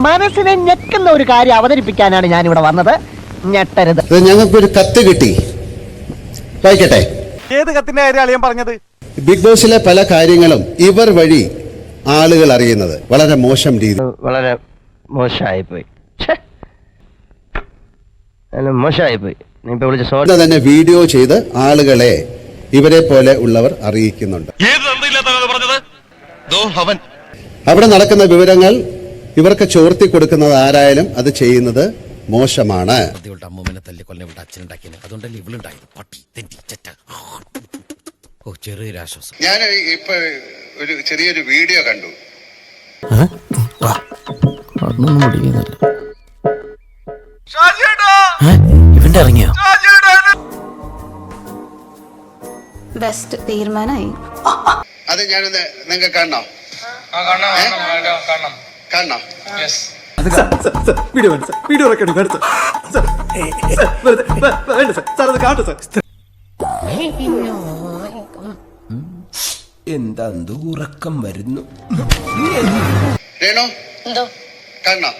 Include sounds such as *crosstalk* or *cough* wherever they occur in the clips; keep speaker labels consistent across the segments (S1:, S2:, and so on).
S1: മനസ്സിനെ ഞെക്കുന്ന ഒരു കാര്യം അവതരിപ്പിക്കാനാണ് ഞാൻ ഇവിടെ വന്നത്. ഞെട്ടരുത്.
S2: ഞങ്ങൾക്കൊരു കത്ത് കിട്ടി. വായിക്കട്ടെ.
S3: ഏത് കത്തിന്റെ കാര്യം അളിയൻ പറഞ്ഞത്?
S2: ബിഗ് ബോസിലെ പല കാര്യങ്ങളും ഇവർ വഴി ആളുകൾ അറിയുന്നത്. വളരെ മോശം രീതി.
S1: വളരെ മോശമായി പോയി മോശമായി പോയി
S2: തന്നെ വീഡിയോ ചെയ്ത് ആളുകളെ ഇവരെ പോലെ ഉള്ളവർ അറിയിക്കുന്നുണ്ട്. അവിടെ നടക്കുന്ന വിവരങ്ങൾ ഇവർക്ക് ചോർത്തി കൊടുക്കുന്നത് ആരായാലും അത് ചെയ്യുന്നത് മോശമാണ്.
S4: ഇവളുടെ അമ്മൂമ്മനെ തല്ലി കൊല്ലം ഇവിടെ അച്ഛനുണ്ടാക്കിയത്. അതുകൊണ്ടല്ലേ ഇവളുണ്ടായത്? പട്ടി തെറ്റി ചെറ്റ. ഓ ചെറിയൊരു ആശ്വാസം.
S2: ഞാൻ ഇപ്പൊ ഒരു ചെറിയൊരു വീഡിയോ കണ്ടു.
S4: ഇവന്റെ ഇറങ്ങിയോ?
S5: ബെസ്റ്റ് തീരുമാനമായി.
S2: അത് ഞാനൊന്ന് നിങ്ങൾക്ക് കാണണോ? കാണാം
S3: കാണാം വേണ്ട സാർ വീഡിയോ റെക്കോർഡിംഗ് വേണ്ട സാർ അത് കാണട്ടെ സാർ.
S6: എന്താ ഉറക്കം വരുന്നു?
S2: രേണു
S7: എന്തോ?
S2: കാണണോ.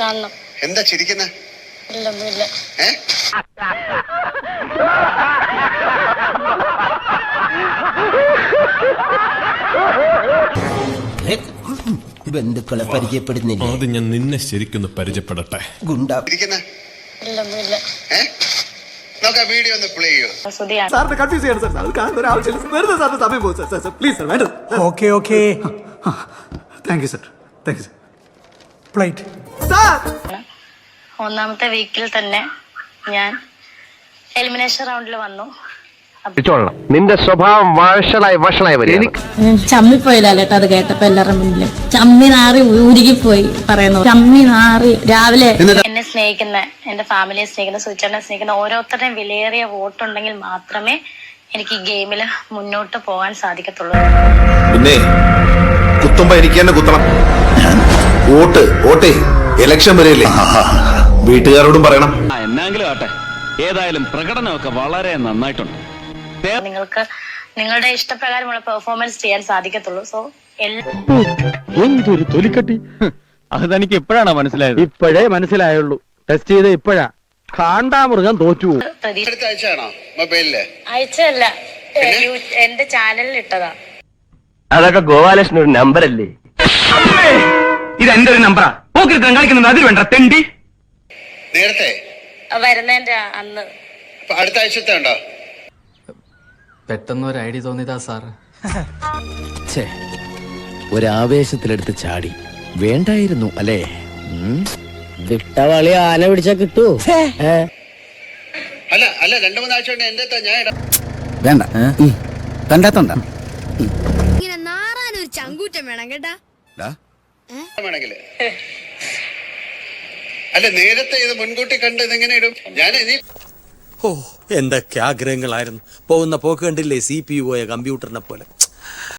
S7: കാണണം.
S2: എന്താ ചിരിക്കുന്ന?
S7: ഇല്ലൊന്നുമില്ല.
S2: ഏ?
S6: ബന്ധുക്കളെ പരിചയപ്പെടുന്നില്ല?
S8: ആദ്യം ഞാൻ നിന്നെ ശരിക്കൊന്ന് പരിചയപ്പെടട്ടെ.
S6: ഗുണ്ട.
S2: ചിരിക്കുന്ന
S7: ഇല്ലൊന്നുമില്ല.
S2: ഏ? നോക്കാം വീഡിയോ ഒന്ന് പ്ലേ ചെയ്യൂ?
S7: സുധിയാണ്
S3: സാറിന് കൺഫ്യൂസ് ചെയ്യണം സാർ. അത് കാണുന്ന ഒരു ആവശ്യമില്ല. വെറുതെ സാറിന് സമയം പോകും. സാർ സാർ പ്ലീസ് സാർ വേണ്ട
S9: okay okay thank you sir thank you sir plate
S3: sir!
S7: ഒന്നാമത്തെ വീക്കിൽ തന്നെ ഞാൻ എലിമിനേഷൻ റൗണ്ടിൽ വന്നു.
S1: നിന്റെ സ്വഭാവം വഷളായി വഷളായി വരും
S5: ചമ്മിപ്പോയില്ലേട്ടോ അത് കേട്ടപ്പോ എല്ലാവരുടെ മുന്നിൽ ചമ്മി നാറി ഉരുകിപ്പോയി പറയുന്നു. ചമ്മി നാറി രാവിലെ
S7: എന്നെ സ്നേഹിക്കുന്ന എന്റെ ഫാമിലിയെ സ്നേഹിക്കുന്ന സുചേട്ടനെ സ്നേഹിക്കുന്ന ഓരോരുത്തരുടെയും വിലയേറിയ വോട്ടുണ്ടെങ്കിൽ മാത്രമേ എനിക്ക് ഈ ഗെയിമിൽ മുന്നോട്ട് പോകാൻ സാധിക്കത്തുള്ളൂ.
S8: പിന്നെ കുത്തുമ്പോ എനിക്ക് തന്നെ കുത്തണം. Vote വോട്ടേ election വരെയല്ലേ? വീട്ടുകാരോടും പറയണം.
S10: എന്നെങ്കിലും ആട്ടെ. ഏതായാലും പ്രകടനമൊക്കെ വളരെ നന്നായിട്ടുണ്ട്.
S7: നിങ്ങൾക്ക് നിങ്ങളുടെ ഇഷ്ടപ്രകാരമുള്ള പെർഫോമൻസ് ചെയ്യാൻ സാധിക്കത്തുള്ളൂ. സോ എല്ലാ
S10: എന്തൊരു തൊലിക്കട്ടി. അത് തനിക്ക് എപ്പോഴാണ് മനസ്സിലായത്?
S1: ഇപ്പോഴേ മനസ്സിലായുള്ളൂ. ടെസ്റ്റ് ചെയ്ത് ഇപ്പോഴാ. കാണ്ടാമൃഗം തോറ്റു.
S7: അയച്ചല്ല
S2: അടുത്ത ആഴ്ചയാണോ മൊബൈലിൽ?
S7: അയച്ചതല്ല എന്റെ ചാനലിൽ ഇട്ടതാ.
S1: അതൊക്കെ ഗോപാലകൃഷ്ണൻ ഒരു നമ്പർ അല്ലേ?
S10: ഇത് എന്റെ ഒരു നമ്പറാ പോക്കിരുത്തം കളിക്കുന്നത് അതിൽ വേണ്ട തെണ്ടി.
S2: നേരത്തെ
S7: വരുന്നതിന്റെ അന്ന്.
S2: അടുത്ത ആഴ്ചത്തെ ഉണ്ടോ?
S6: പെട്ടെന്ന് ഒരു ഐഡിയ തോന്നിയതാ സാർ. *laughs* ഛേ ഒരാവേശത്തിലെടുത്ത് ചാടി. വേണ്ടായിരുന്നു അല്ലേ?
S1: വിട്ടവളി ആന പിടിച്ചാ കിട്ടൂ.
S2: അല്ല അല്ല രണ്ടു മൂന്നാഴ്ച കൊണ്ട് എന്റെ അടുത്താ ഞാൻ ഇടാം.
S6: വേണ്ട. കണ്ടാത്തോണ്ട
S5: ഇങ്ങനെ നാറാനൊരു ചങ്കൂറ്റം വേണം കേട്ടാ.
S2: വേണമെങ്കിൽ. അല്ല നേരത്തെ ഇത് മുൻകൂട്ടി കണ്ട് ഇതെങ്ങനെ ഇടും? ഞാൻ ഇനി
S6: ഓ എന്തൊക്കെ ആഗ്രഹങ്ങളായിരുന്നു. പോകുന്ന പോക്ക് കണ്ടില്ലേ സി പി യു പോയ കമ്പ്യൂട്ടറിനെ പോലെ.